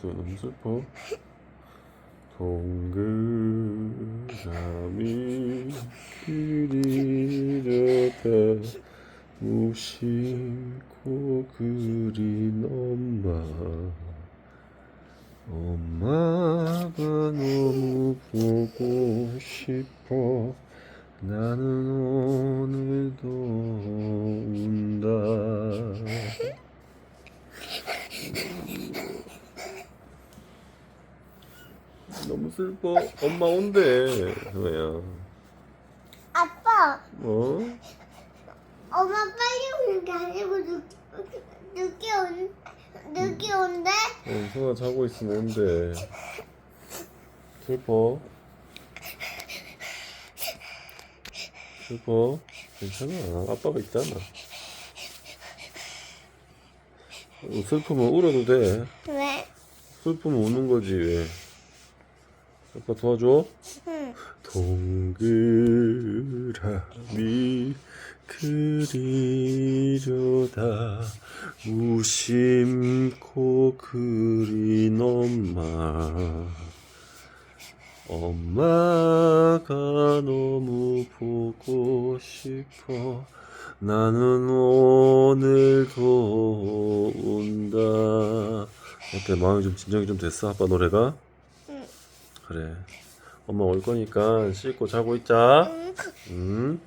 또 너무 슬퍼. 동그라미 그리려다 무심코 그린 엄마. 엄마가 너무 보고 싶어. 나는 오늘도 운다 너무 슬퍼. 엄마 온대. 왜야. 아빠, 뭐? 엄마 빨리 오는 게 아니고 늦, 늦게 온, 늦게 온대? 어, 성아 자고 있으면 온대. 슬퍼? 슬퍼? 괜찮아. 아빠가 있잖아. 어, 슬프면 울어도 돼. 왜? 슬프면 우는 거지 왜 아빠 도와줘. 응. 동그라미 그리려다 무심코 그린 엄마. 엄마가 너무 보고 싶어. 나는 오늘도 운다. 어때? 마음이 좀 진정이 좀 됐어? 아빠 노래가? 응. 그래 엄마 올 거니까 씻고 자고 있자 응. 응?